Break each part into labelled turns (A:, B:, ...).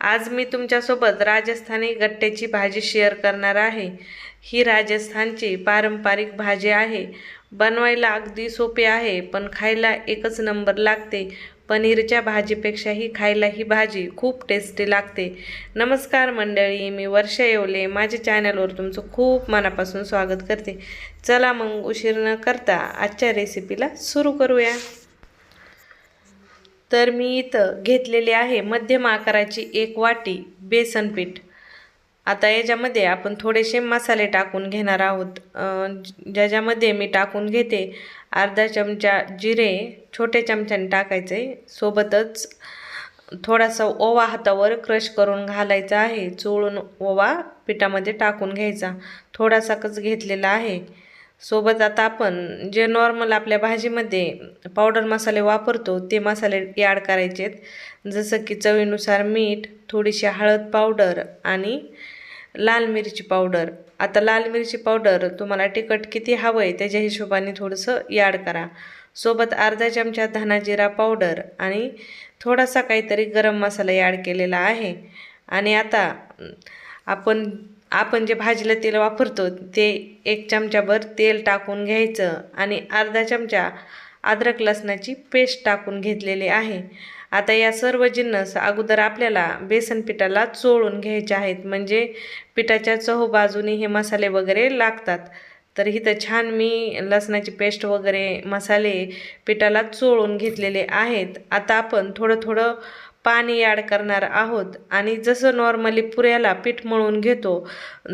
A: आज मी तुमच्यासोबत राजस्थानी गट्ट्याची भाजी शेअर करणार आहे. ही राजस्थानची पारंपरिक भाजी आहे. बनवायला अगदी सोपी आहे पण खायला एकच नंबर लागते. पनीरच्या भाजीपेक्षाही खायला ही भाजी खूप टेस्टी लागते. नमस्कार मंडळी मी वर्षा येवले. माझ्या चॅनलवर तुमचं खूप मनापासून स्वागत करते. चला मग उशीर न करता आजच्या रेसिपीला सुरू करूया. तर मी इथं घेतलेले आहे मध्यम आकाराची एक वाटी बेसन पीठ. आता याच्यामध्ये आपण थोडेसे मसाले टाकून घेणार आहोत. ज्याच्यामध्ये मी टाकून घेते अर्धा चमचा जिरे छोट्या चमच्याने टाकायचे. सोबतच थोडासा ओवा हातावर क्रश करून घालायचा आहे. चोळून ओवा पिठामध्ये टाकून घ्यायचा. थोडासा कच घेतलेला आहे. सोबत आता आपण जे नॉर्मल आपल्या भाजीमध्ये पावडर मसाले वापरतो ते मसाले ॲड करायचे आहेत जसं की चवीनुसार मीठ थोडीशी हळद पावडर आणि लाल मिरची पावडर आता लाल मिरची पावडर तुम्हाला तिखट किती हवं आहे त्याच्या हिशोबाने थोडंसं ॲड करा. सोबत अर्धा चमचा धनाजिरा पावडर आणि थोडासा काहीतरी गरम मसाला ॲड केलेला आहे. आणि आता आपण आपण जे भाजीला तेल वापरतो ते एक चमचाभर तेल टाकून घ्यायचं आणि अर्धा चमचा अद्रक लसणाची पेस्ट टाकून घेतलेली आहे. आता या सर्व जिन्नस अगोदर आपल्याला बेसन पिठाला चोळून घ्यायचे आहेत. म्हणजे पिठाच्या चहू बाजूने हे मसाले वगैरे लागतात. तर इथं छान मी लसणाची पेस्ट वगैरे मसाले पिठाला चोळून घेतलेले आहेत. आता आपण थोडं थोडं पाणी ॲड करणार आहोत आणि जसं नॉर्मली पुऱ्याला पीठ मळून घेतो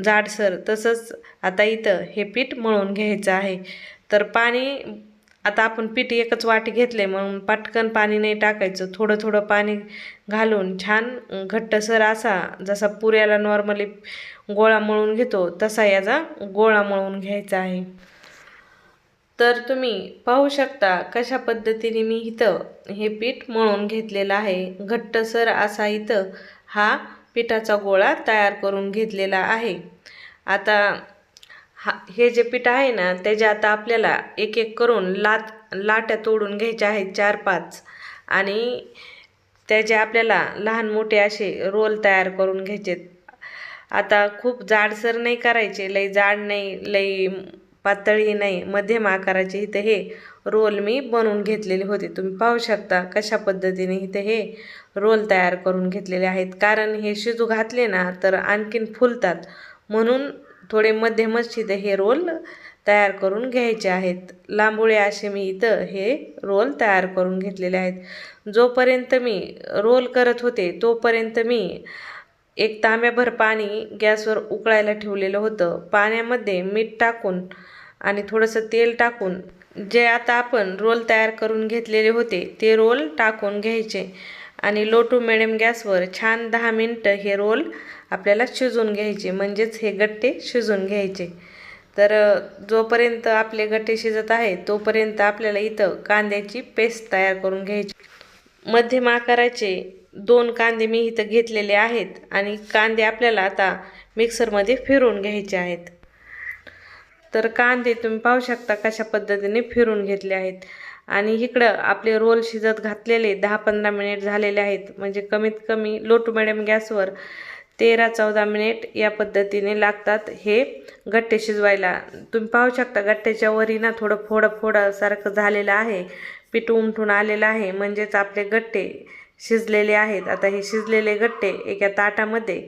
A: जाडसर तसंच आता इथं हे पीठ मळून घ्यायचं आहे. तर पाणी आता आपण पीठ एकच वाटी घेतले म्हणून पटकन पाणी नाही टाकायचं. थोडं थोडं पाणी घालून छान घट्टसर असा जसा पुऱ्याला नॉर्मली गोळा मळून घेतो तसा याचा गोळा मळून घ्यायचा आहे. तर तुम्ही पाहू शकता कशा पद्धतीने मी इथं हे पीठ मळून घेतलेलं आहे. घट्टसर असा इथं हा पिठाचा गोळा तयार करून घेतलेला आहे. आता हा हे जे पीठ आहे ना त्याच्या आता आपल्याला एक एक करून लाट लाट्या तोडून घ्यायच्या आहेत चार पाच आणि त्याचे आपल्याला लहान मोठे असे रोल तयार करून घ्यायचे आता खूप जाडसर नाही करायचे लई जाड नाही लई पातळी नाही मध्यम आकाराचे इथं हे रोल मी बनवून घेतलेले होते. तुम्ही पाहू शकता कशा पद्धतीने इथं हे रोल तयार करून घेतलेले आहेत. कारण हे शिजू घातले ना तर आणखीन फुलतात. म्हणून थोडे मध्यमच इथं हे रोल तयार करून घ्यायचे आहेत. लांबोळे असे मी इथं हे रोल तयार करून घेतलेले आहेत. जोपर्यंत मी रोल करत होते तोपर्यंत मी एक तांब्याभर पाणी गॅसवर उकळायला ठेवलेलं होतं. पाण्यामध्ये मीठ टाकून आणि थोडंसं तेल टाकून जे आता आपण रोल तयार करून घेतलेले होते ते रोल टाकून घ्यायचे आणि लो टू मिडियम गॅसवर छान दहा मिनटं हे रोल आपल्याला शिजून घ्यायचे म्हणजेच हे गट्टे शिजून घ्यायचे. तर जोपर्यंत आपले गट्टे शिजत आहे तोपर्यंत आपल्याला इथं कांद्याची पेस्ट तयार करून घ्यायची. मध्यम आकाराचे दोन कांदे मी इथं घेतलेले आहेत आणि कांदे आपल्याला आता मिक्सरमध्ये फिरून घ्यायचे आहेत. तर कांदे तुम्ही पाहू शकता कशा पद्धतीने फिरून घेतले आहेत. आणि इकडं आपले रोल शिजत घातलेले दहा पंधरा मिनिट झालेले आहेत. म्हणजे कमीत कमी लो टू मिडियम गॅसवर तेरा चौदा मिनिट या पद्धतीने लागतात हे गट्टे शिजवायला. तुम्ही पाहू शकता गट्ट्याच्या वरी ना थोडं फोडं फोडासारखं झालेलं आहे. पीठ उमटून आलेलं आहे. म्हणजेच आपले गट्टे शिजलेले आहेत. आता हे शिजलेले गट्टे एका ताटामध्ये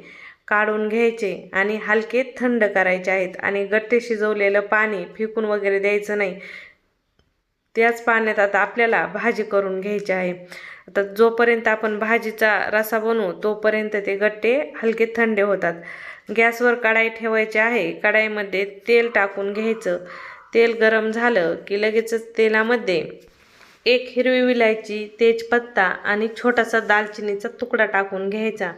A: काढून घ्यायचे आणि हलके थंड करायचे आहेत. आणि गट्टे शिजवलेलं पाणी फेकून वगैरे द्यायचं नाही. त्याच पाण्यात आता आपल्याला भाजी करून घ्यायची आहे. आता जोपर्यंत आपण भाजीचा रसा बनवू तोपर्यंत ते गट्टे हलके थंडे होतात. गॅसवर कढाई ठेवायची आहे. कढाईमध्ये तेल टाकून घ्यायचं. तेल गरम झालं की लगेचच तेलामध्ये एक हिरवी विलायची तेजपत्ता आणि छोटासा दालचिनीचा तुकडा टाकून घ्यायचा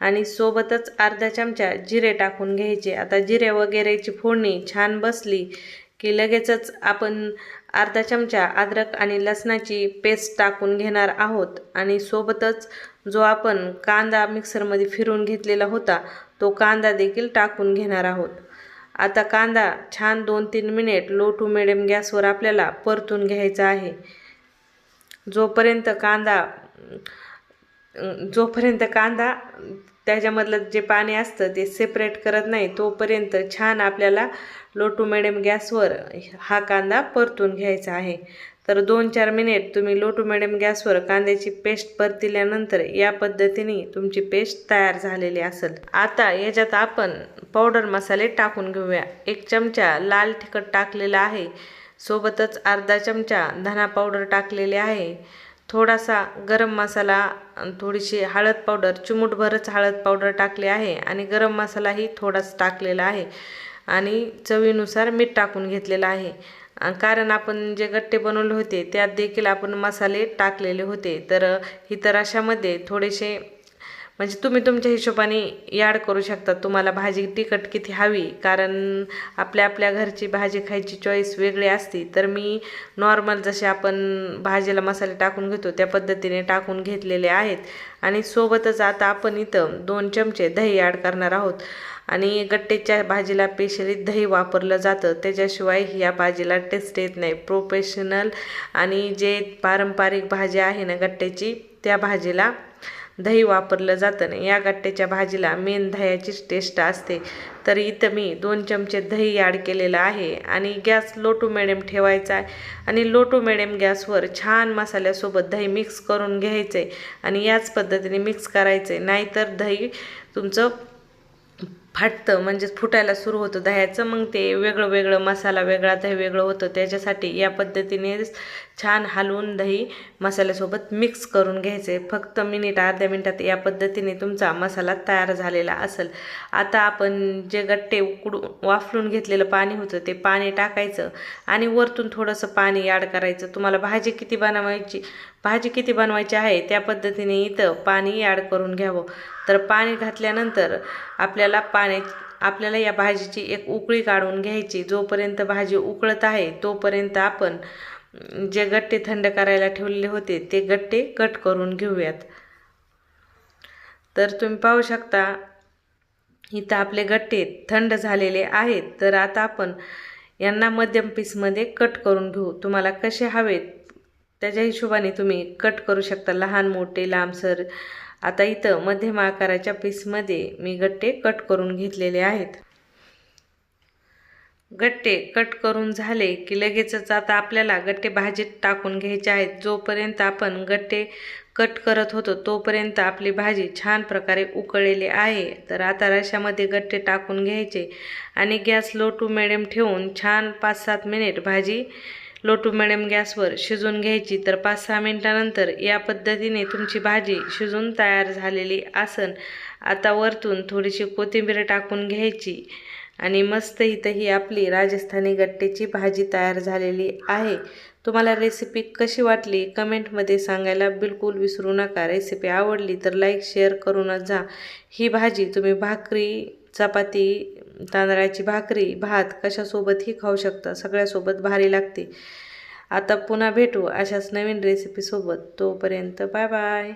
A: आणि सोबतच अर्धा चमचा जिरे टाकून घ्यायचे. आता जिरे वगैरेची फोडणी छान बसली की लगेचच आपण अर्धा चमचा अद्रक आणि लसणाची पेस्ट टाकून घेणार आहोत. आणि सोबतच जो आपण कांदा मिक्सरमध्ये फिरून घेतलेला होता तो कांदा देखील टाकून घेणार आहोत. आता कांदा छान दोन तीन मिनिट लो टू मिडियम गॅसवर आपल्याला परतून घ्यायचा आहे. जोपर्यंत कांदा जोपर्यंत कांदा त्याच्यामधलं जे पाणी असतं ते सेपरेट करत नाही तोपर्यंत छान आपल्याला लो टू मिडियम गॅसवर हा कांदा परतून घ्यायचा आहे. तर दोन चार मिनिट तुम्ही लो टू मिडियम गॅसवर कांद्याची पेस्ट परतिल्यानंतर या पद्धतीने तुमची पेस्ट तयार झालेली असेल. आता याच्यात आपण पावडर मसाले टाकून घेऊया. एक चमचा लाल तिखट टाकलेला आहे. सोबतच अर्धा चमचा धना पावडर टाकलेली आहे. थोडासा गरम मसाला थोडीशी हळद पावडर चिमूटभरच हळद पावडर टाकली आहे आणि गरम मसालाही थोडाच टाकलेला आहे आणि चवीनुसार मीठ टाकून घेतलेलं आहे. कारण आपण जे गट्टे बनवले होते त्यात देखील आपण मसाले टाकलेले होते. तर इतर अशामध्ये थोडेसे म्हणजे तुम्ही तुमच्या हिशोबाने याड करू शकता. तुम्हाला भाजी तिखट किती हवी? कारण आपल्या आपल्या घरची भाजी खायची चॉईस वेगळी असते. तर मी नॉर्मल जसे आपण भाजीला मसाले टाकून घेतो त्या पद्धतीने टाकून घेतलेले आहेत. आणि सोबतच आता आपण इथं दोन चमचे दही ॲड करणार आहोत. आणि गट्टेच्या भाजीला स्पेशली दही वापरलं जातं. त्याच्याशिवाय या भाजीला टेस्ट येत नाही. प्रोफेशनल आणि जे पारंपरिक भाजी आहे ना गट्ट्याची त्या भाजीला दही वापरलं जातं ना या गट्ट्याच्या भाजीला मेन दह्याचीच टेस्ट असते. तर इथं मी दोन चमचे दही ॲड केलेलं आहे आणि गॅस लो टू मिडियम ठेवायचा आहे. आणि लो टू मिडियम गॅसवर छान मसाल्यासोबत दही मिक्स करून घ्यायचं आहे आणि याच पद्धतीने मिक्स करायचं आहे नाहीतर दही तुमचं फाटतं म्हणजेच फुटायला सुरू होतं. दह्याचं मग ते वेगळं वेगळं मसाला वेगळा दही वेगळं होतं. त्याच्यासाठी या पद्धतीने छान हलवून दही मसाल्यासोबत मिक्स करून घ्यायचे. फक्त मिनिट अर्ध्या मिनिटात या पद्धतीने तुमचा मसाला तयार झालेला असेल. आता आपण जे गट्टे उकडून वाफलून घेतलेलं पाणी होतं ते पाणी टाकायचं आणि वरतून थोडंसं पाणी ॲड करायचं. तुम्हाला भाजी किती बनवायची भाजी किती बनवायची आहे त्या पद्धतीने इथं पाणी ॲड करून घ्यावं. तर पाणी घातल्यानंतर आपल्याला पाणी आपल्याला या भाजीची एक उकळी काढून घ्यायची. जोपर्यंत भाजी उकळत आहे तोपर्यंत आपण जे गट्टे थंड करायला ठेवलेले होते ते गट्टे कट करून घेऊयात. तर तुम्ही पाहू शकता इथं आपले गट्टे थंड झालेले आहेत. तर आता आपण यांना मध्यम पीसमध्ये कट करून घेऊ. तुम्हाला कसे हवेत त्याच्या हिशोबाने तुम्ही कट करू शकता. लहान मोठे लांबसर आता इथं मध्यम आकाराच्या पीसमध्ये मी गट्टे कट करून घेतलेले आहेत. गट्टे कट करून झाले की लगेचच आता आपल्याला गट्टे भाजीत टाकून घ्यायचे आहेत. जोपर्यंत आपण गट्टे कट करत होतो तोपर्यंत आपली भाजी छान प्रकारे उकळलेली आहे. तर आता रशामध्ये गट्टे टाकून घ्यायचे आणि गॅस लो टू मिडियम ठेवून छान पाच सात मिनिट भाजी लोटू मिडियम गॅसवर शिजून घ्यायची तर पाच सहा मिनटानंतर या पद्धतीने तुमची भाजी शिजून तयार झालेली असन आता वरतून थोडीशी कोथिंबीर टाकून घ्यायची आणि मस्त इथं ही आपली राजस्थानी गट्टेची भाजी तयार झालेली आहे. तुम्हाला रेसिपी कशी वाटली? कमेंटमध्ये सांगायला बिलकुल विसरू नका. रेसिपी आवडली तर लाईक शेअर करूनच जा. ही भाजी तुम्ही भाकरी चपाती तांदळाची भाकरी भात कशासोबतही खाऊ शकता? सगळ्यासोबत भारी लागते. आता पुन्हा भेटू अशाच नवीन रेसिपीसोबत तोपर्यंत बाय बाय